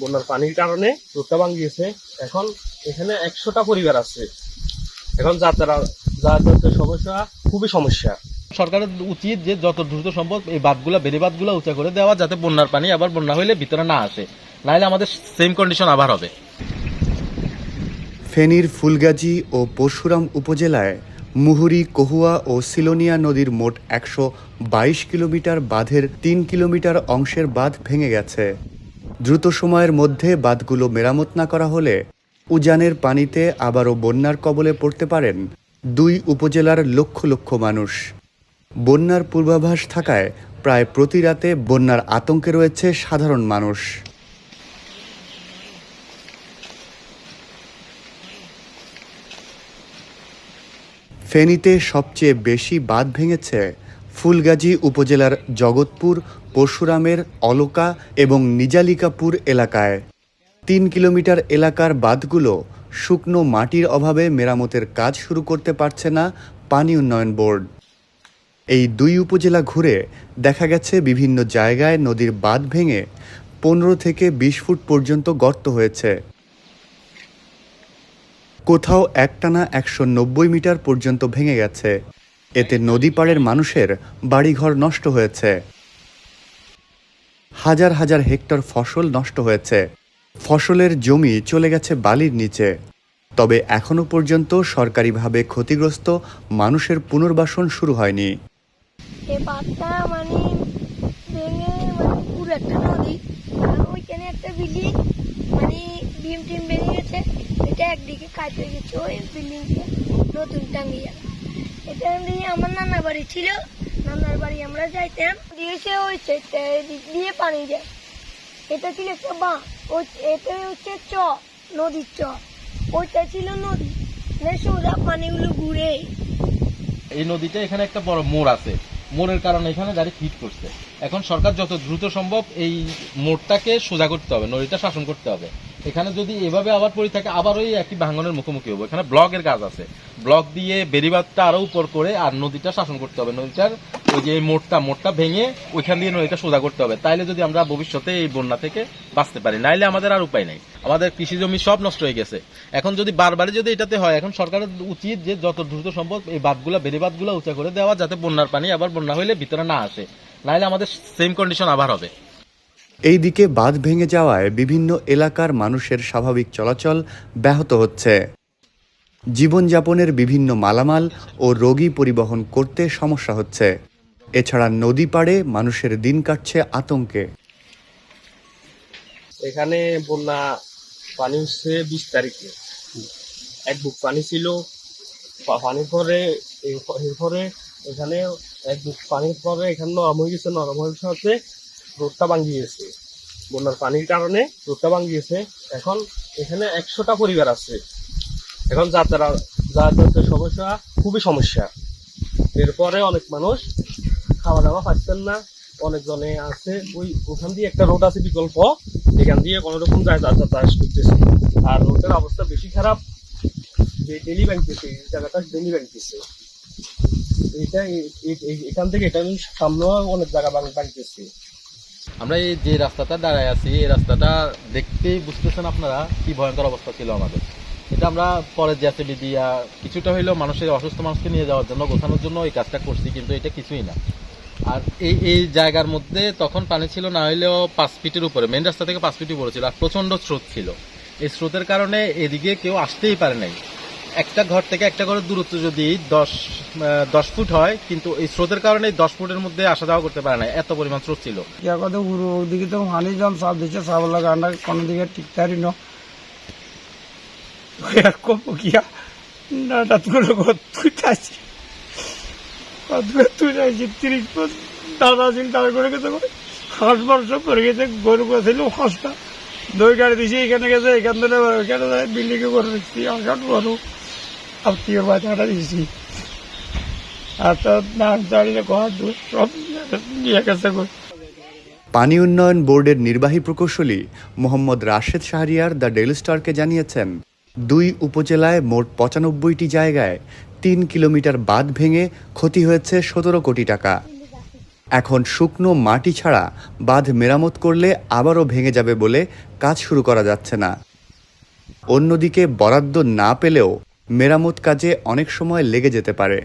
বন্যার পানির কারণে রোডটা ভাঙিয়েছে এখন এখানে একশোটা পরিবার আছে। এখন যাতায়াত যাতায়াতের সমস্যা খুবই সমস্যা। সরকারের উচিত যে যত দ্রুত সম্ভব এই বাঁধগুলা বেড়ে বাঁধগুলো উঁচা করে দেওয়া যাতে বন্যার পানি আবার বন্যা হইলে ভিতরে না আসে। নাহলে আমাদের সেম কন্ডিশন আবার হবে। ফেনীর ফুলগাজী ও পরশুরাম উপজেলায় মুহুরী কহুয়া ও সিলোনিয়া নদীর মোট একশো বাইশ কিলোমিটার বাঁধের তিন কিলোমিটার অংশের বাঁধ ভেঙে গেছে। দ্রুত সময়ের মধ্যে বাঁধগুলো মেরামত না করা হলে উজানের পানিতে আবারও বন্যার কবলে পড়তে পারেন দুই উপজেলার লক্ষ লক্ষ মানুষ। বন্যার পূর্বাভাস থাকায় প্রায় প্রতি রাতে বন্যার আতঙ্কে রয়েছে সাধারণ মানুষ। ফেনীতে সবচেয়ে বেশি বাঁধ ভেঙেছে ফুলগাজী উপজেলার জগৎপুর, পরশুরামের অলকা এবং নিজালিকাপুর এলাকায়। তিন কিলোমিটার এলাকার বাঁধগুলো শুকনো মাটির অভাবে মেরামতের কাজ শুরু করতে পারছে না পানি উন্নয়ন বোর্ড। এই দুই উপজেলা ঘুরে দেখা গেছে বিভিন্ন জায়গায় নদীর বাঁধ ভেঙে পনেরো থেকে বিশ ফুট পর্যন্ত গর্ত হয়েছে। কোথাও একটানা একশো নব্বই মিটার পর্যন্ত ভেঙে গেছে। এতে নদী পাড়ের মানুষের বাড়িঘর নষ্ট হয়েছে। হাজার হাজার হেক্টর ফসল নষ্ট হয়েছে। ফসলের জমি চলে গেছে বালির নিচে। তবে এখনও পর্যন্ত সরকারিভাবে ক্ষতিগ্রস্ত মানুষের পুনর্বাসন শুরু হয়নি। মানে মানে মানে নতুন টাঙ্গি এটা দিয়ে আমার নানার বাড়ি ছিল। নানার বাড়ি আমরা যাইতাম। দিয়েছে ওই সাইডটা এদিক দিয়ে পানি যায়। এটা ছিল একটা বাঁ ওই এটা হচ্ছে চ, নদীর চ। ওইটা ছিল নদী। সোজা পানিগুলো ঘুরে। এই নদীতে এখানে একটা বড় মোড় আছে। মোড়ের কারণে এখানে গাড়ি ফিট করছে। এখন সরকার যত দ্রুত সম্ভব এই মোড়টাকে সোজা করতে হবে, নদীটা শাসন করতে হবে। এখানে যদি এভাবে আবার পড়ে থাকে, আবার ওই একই ভাঙনের মুখোমুখি হব। এখানে ব্লকের কাজ আছে। ব্লক দিয়ে বেরিবাদটা আরও উপর করে আর নদীটা শাসন করতে হবে। নদীটার ওই যে এই মোড়টা মোড়টা ভেঙে ওইখান দিয়ে নদীটা সোজা করতে হবে। তাইলে যদি আমরা ভবিষ্যতে এই বন্যা থেকে বাঁচতে পারি, নাইলে আমাদের আর উপায় নাই। আমাদের কৃষি জমি সব নষ্ট হয়ে গেছে। এখন যদি বারবারই যদি এটাতে হয়, এখন সরকারের উচিত যে যত দ্রুত সম্ভব এই বাঁধগুলা, বেড়িবাঁধগুলো উঁচা করে দেওয়া, যাতে বন্যার পানি আবার বন্যা হইলে ভিতরে না আসে। নাইলে আমাদের সেম কন্ডিশন আবার হবে। এইদিকে বাঁধ ভেঙে যাওয়ায় বিভিন্ন এলাকার মানুষের স্বাভাবিক চলাচল ব্যাহত হচ্ছে। জীবনযাপনের বিভিন্ন মালামাল ও রোগী পরিবহন করতে সমস্যা হচ্ছে। এছাড়া নদী পাড়ে মানুষের দিন কাটছে আতঙ্কে। এখানে বন্যা পানি হচ্ছে বিশ তারিখে। এক বুক পানি ছিল পানির পরে এই- এরপরে এখানে এক বুক পানির পরে এখানে নরম হয়ে গেছে, নরম হয়ে সাথে রোডটা ভাঙিয়েছে। বন্যার পানির কারণে রোডটা ভাঙিয়েছে। এখন এখানে একশোটা পরিবার আছে। এখন যাতায়াত যাতায়াতের সমস্যা খুবই সমস্যা। এরপরে অনেক মানুষ খাওয়া দাওয়া পাচ্ছেন না। অনেকজনে আছে। ওই ওখান দিয়ে একটা রোড আছে বিকল্প। এখান দিয়ে কোনো রকম যাতায়াত করতেছে আর রোডের অবস্থা বেশি খারাপ। যে ডেলি ব্যাংকতেছে এই জায়গাটা ডেলি ব্যাংকতেছে এইটা এ- এ- এ- এখান থেকে এটা সামনেও অনেক জায়গা ব্যাংকতেছে আমরা এই যে রাস্তাটা দাঁড়ায় আছি, এই রাস্তাটা দেখতেই বুঝতেছেন আপনারা কি ভয়ঙ্কর অবস্থা ছিল আমাদের। এটা আমরা পরে জ্যাসিবি দিয়া কিছুটা হইলেও মানুষের, অসুস্থ মানুষকে নিয়ে যাওয়ার জন্য, গোছানোর জন্য এই কাজটা করছি, কিন্তু এটা কিছুই না। আর এই এই জায়গার মধ্যে তখন পানি ছিল, না হইলেও পাঁচ ফিটের উপরে মেন রাস্তা থেকে পাঁচ ফিটই পড়েছিল আর প্রচণ্ড স্রোত ছিল। এই স্রোতের কারণে এদিকে কেউ আসতেই পারে নাই। একটা ঘর থেকে একটা ঘরের দূরত্ব যদি দশ দশ ফুট হয়, কিন্তু এই স্রোতের কারণে দশ ফুটের মধ্যে আসা যাওয়া করতে পারে না। এত পরিমাণ স্রোত ছিল। কথা পুরো ওদিকে তো হানি যাম চাপ দিচ্ছে চাপ লাগা আন্ডা কোনো দিকে টিকতারি ন। কিয়া না তা তুই চাইছি তুই চাইছি তিরিশ পর দাদা ছিল তার করে গেছে হাঁস বর্ষ করে গেছে, গরু গেছিল, হাঁসটা। দই গাড়ি দিছি, এখানে গেছে, এখান থেকে, এখানে বিল্ডিং এ করে দিচ্ছি, আসার গরু দিয়েছি। আর নাচ দাঁড়িয়ে ঘর সব নিয়ে গেছে পানি উন্নয়ন বোর্ডের নির্বাহী প্রকৌশলী মোহাম্মদ রাশেদ শাহরিয়ার দ্য ডেইলি স্টারকে জানিয়েছেন, দুই উপজেলায় মোট পঁচানব্বইটি জায়গায় তিন কিলোমিটার বাঁধ ভেঙে ক্ষতি হয়েছে সতেরো কোটি টাকা। এখন শুকনো মাটি ছাড়া বাঁধ মেরামত করলে আবারও ভেঙে যাবে বলে কাজ শুরু করা যাচ্ছে না। অন্যদিকে বরাদ্দ না পেলেও মেরামত কাজে অনেক সময় লেগে যেতে পারে।